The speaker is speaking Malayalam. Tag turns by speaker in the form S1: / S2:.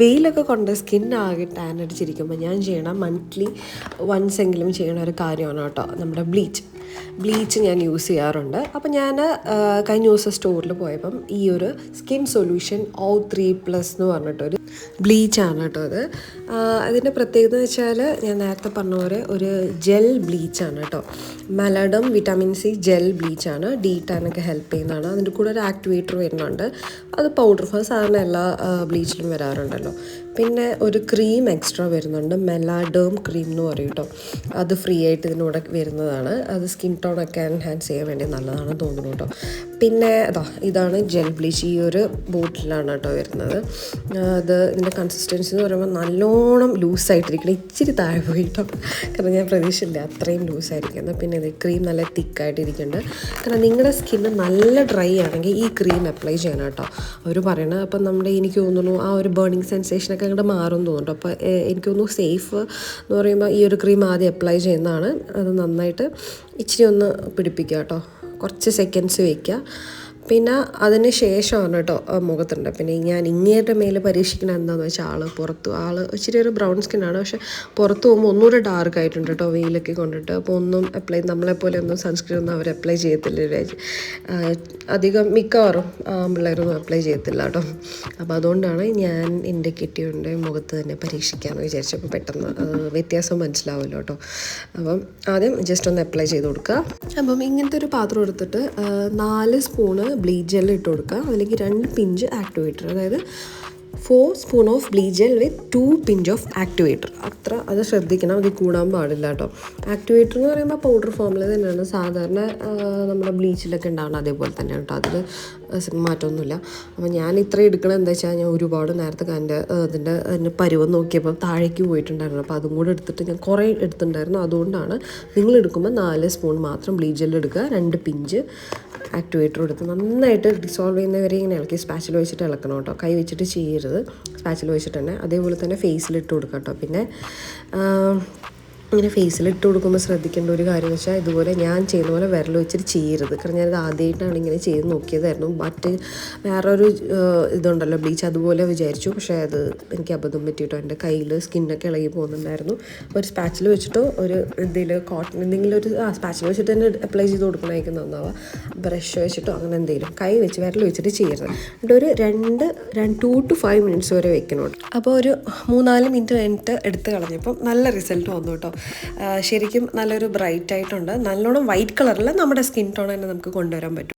S1: വെയിലൊക്കെ കൊണ്ട് സ്കിൻ ആകെ ടാൻ അടിച്ചിരിക്കുമ്പോൾ ഞാൻ ചെയ്യണ മന്ത്ലി വൺസ് എങ്കിലും ചെയ്യണ ഒരു കാര്യമാണ് കേട്ടോ നമ്മുടെ ബ്ലീച്ച് ബ്ലീച്ച് ഞാൻ യൂസ് ചെയ്യാറുണ്ട്. അപ്പോൾ ഞാൻ കഴിഞ്ഞ ദിവസം സ്റ്റോറിൽ പോയപ്പം ഈ ഒരു skin solution O three plus എന്ന് പറഞ്ഞിട്ടൊരു ബ്ലീച്ചാണ് കേട്ടോ അത്. അതിന്റെ പ്രത്യേകത എന്ന് വെച്ചാൽ ഞാൻ നേരത്തെ പറഞ്ഞ പോലെ ഒരു ജെൽ ബ്ലീച്ചാണ് കേട്ടോ. മലഡം വിറ്റാമിൻ സി ജെൽ ബ്ലീച്ചാണ് ഡീ ടാനൊക്കെ ഹെൽപ്പ് ചെയ്യുന്നതാണ്. അതിന്റെ കൂടെ ഒരു ആക്ടിവേറ്റർ വരുന്നുണ്ട്. അത് പൗഡർ ഫോം സാധാരണ എല്ലാ ബ്ലീച്ചിലും വരാറുണ്ടല്ലോ പിന്നെ ഒരു ക്രീം എക്സ്ട്രാ വരുന്നുണ്ട്. മെലാഡേം ക്രീം എന്ന് പറയും കേട്ടോ അത് ഫ്രീ ആയിട്ട് ഇതിനൂടെ വരുന്നതാണ്. അത് സ്കിൻ ടോണൊക്കെ എൻഹാൻസ് ചെയ്യാൻ വേണ്ടി നല്ലതാണെന്ന് തോന്നുന്നു കേട്ടോ പിന്നെ അതാ ഇതാണ് ജെൽ ബ്ലീച്ച് ഈ ഒരു ബോട്ടിലാണ് കേട്ടോ വരുന്നത്. അത് ഇതിന്റെ കൺസിസ്റ്റൻസി എന്ന് പറയുമ്പോൾ നല്ലോണം ലൂസായിട്ടിരിക്കണം ഇച്ചിരി താഴെ പോയി കേട്ടോ കാരണം ഞാൻ പ്രതീക്ഷയില്ല അത്രയും ലൂസായിരിക്കുന്നത് പിന്നെ ഇത് ക്രീം നല്ല തിക്കായിട്ടിരിക്കുന്നുണ്ട് കാരണം നിങ്ങളുടെ സ്കിന്ന് നല്ല ഡ്രൈ ആണെങ്കിൽ ഈ ക്രീം അപ്ലൈ ചെയ്യണം കേട്ടോ അവർ പറയണത് അപ്പം നമ്മുടെ എനിക്ക് തോന്നുന്നു ആ ഒരു ബേണിങ് സെൻസേഷനൊക്കെ അങ്ങോട്ട് മാറും തോന്നുന്നുണ്ട്. തോന്നുന്നു അപ്പോൾ എനിക്ക് സേഫ് എന്ന് പറയുമ്പോൾ ഈ ഒരു ക്രീം ആദ്യം അപ്ലൈ ചെയ്യുന്നതാണ്. അത് നന്നായിട്ട് ഇച്ചിരി ഒന്ന് പിടിപ്പിക്കുക കേട്ടോ കുറച്ച് സെക്കൻഡ്സ് വയ്ക്കുക പിന്നെ അതിന് ശേഷമാണ് കേട്ടോ മുഖത്തുണ്ട് പിന്നെ ഞാൻ ഇങ്ങേരുടെ മേലെ പരീക്ഷിക്കണ എന്താണെന്ന് വെച്ചാൽ ആൾ പുറത്ത് ആൾ ഇച്ചിരി ഒരു ബ്രൗൺ സ്കിന്നാണ് പക്ഷെ പുറത്ത് പോകുമ്പോൾ ഒന്നുകൂടെ ഡാർക്ക് ആയിട്ടുണ്ട് കേട്ടോ വെയിലൊക്കെ കൊണ്ടിട്ട്. അപ്പോൾ ഒന്നും അപ്ലൈ നമ്മളെപ്പോലെ ഒന്നും സൺസ്ക്രീൻ ഒന്നും അവർ അപ്ലൈ ചെയ്യത്തില്ല. അധികം മിക്കവാറും പിള്ളേരൊന്നും അപ്ലൈ ചെയ്യത്തില്ല കേട്ടോ. അപ്പോൾ അതുകൊണ്ടാണ് ഞാൻ എന്റെ കിട്ടിയുണ്ട് മുഖത്ത് തന്നെ പരീക്ഷിക്കാമെന്ന് വിചാരിച്ചപ്പോൾ പെട്ടെന്ന് വ്യത്യാസം മനസ്സിലാവുമല്ലോ കേട്ടോ. അപ്പം ആദ്യം ജസ്റ്റ് ഒന്ന് അപ്ലൈ ചെയ്ത് കൊടുക്കുക അപ്പം ഇങ്ങനത്തെ ഒരു പാത്രം എടുത്തിട്ട് നാല് സ്പൂണ് ബ്ലീച്ച് ജെൽ ഇട്ട് കൊടുക്കുക. അതിലേക്ക് രണ്ട് പിഞ്ച് ആക്ടിവേറ്റർ. അതായത് four spoon of bleach gel with two pinch of activator അത്ര അത് ശ്രദ്ധിക്കണം അത് കൂടാൻ പാടില്ല കേട്ടോ ആക്ടിവേറ്റർ എന്ന് പറയുമ്പോൾ പൗഡർ ഫോമിൽ തന്നെയാണ്. സാധാരണ നമ്മുടെ ബ്ലീച്ചിലൊക്കെ ഉണ്ടാവണം അതേപോലെ തന്നെ കേട്ടോ അതിൽ മാറ്റമൊന്നുമില്ല. അപ്പോൾ ഞാൻ ഇത്ര എടുക്കണം എന്താ വെച്ചാൽ ഞാൻ ഒരുപാട് നേരത്തെ എന്റെ അതിന്റെ അതിന്റെ പരുവം നോക്കിയപ്പോൾ താഴേക്ക് പോയിട്ടുണ്ടായിരുന്നു. അപ്പോൾ അതും കൂടെ എടുത്തിട്ട് ഞാൻ കുറേ എടുത്തിട്ടുണ്ടായിരുന്നു. അതുകൊണ്ടാണ് നിങ്ങൾ എടുക്കുമ്പോൾ നാല് സ്പൂൺ മാത്രം ബ്ലീച്ച് ജെൽ എടുക്കുക. രണ്ട് പിഞ്ച് ആക്ടിവേറ്റർ എടുത്ത് നന്നായിട്ട് ഡിസോൾവ് ചെയ്യുന്നവരെ ഇങ്ങനെ ഇളക്കി സ്പാച്ചിൽ വെച്ചിട്ട് ഇളക്കണം കേട്ടോ കൈ വെച്ചിട്ട് ചെയ്യരുത്. സ്പാച്ചിൽ വെച്ചിട്ടുണ്ട് അതേപോലെ തന്നെ ഫേസിലിട്ട് കൊടുക്കാം കേട്ടോ പിന്നെ ആ, ഫേസിൽ ഇട്ട് കൊടുക്കുമ്പോൾ ശ്രദ്ധിക്കേണ്ട ഒരു കാര്യം എന്ന് വെച്ചാൽ ഇതുപോലെ ഞാൻ ചെയ്യുന്ന പോലെ വിരൽ വെച്ചിട്ട് ചെയ്യരുത്. കാരണം ഞാനത് ആദ്യമായിട്ടാണ് ഇങ്ങനെ ചെയ്ത് നോക്കിയതായിരുന്നു. ബട്ട് വേറൊരു ഇതുണ്ടല്ലോ ബ്ലീച്ച് അതുപോലെ വിചാരിച്ചു. പക്ഷേ അത് എനിക്ക് അബദ്ധം പറ്റിയിട്ടോ? എന്റെ കയ്യിൽ സ്കിന്നൊക്കെ ഇളകി പോകുന്നുണ്ടായിരുന്നു. ഒരു സ്പാച്ചിൽ വെച്ചിട്ടോ ഒരു എന്തെങ്കിലും കോട്ടൺ എന്തെങ്കിലും ഒരു ആ സ്പാച്ചിൽ വെച്ചിട്ട് തന്നെ അപ്ലൈ ചെയ്ത് കൊടുക്കണമായിരിക്കും നന്നാവുക ബ്രഷ് വെച്ചിട്ടോ അങ്ങനെ എന്തെങ്കിലും. കൈ വെച്ച് വിരൽ വെച്ചിട്ട് ചെയ്യരുത്. എന്നിട്ട് ഒരു രണ്ട് രണ്ട് ടു ടു ഫൈവ് മിനിറ്റ്സ് വരെ വെക്കണം അപ്പോൾ ഒരു മൂന്നാൽ മിനിറ്റ് കഴിഞ്ഞിട്ട് എടുത്ത് കളഞ്ഞപ്പം നല്ല റിസൾട്ട് വന്നു കേട്ടോ. ശരിക്കും നല്ലൊരു ബ്രൈറ്റ് ആയിട്ടുണ്ട് നല്ലോണം വൈറ്റ് കളറിൽ നമ്മുടെ സ്കിൻ ടോൺ തന്നെ നമുക്ക് കൊണ്ടുവരാൻ പറ്റും.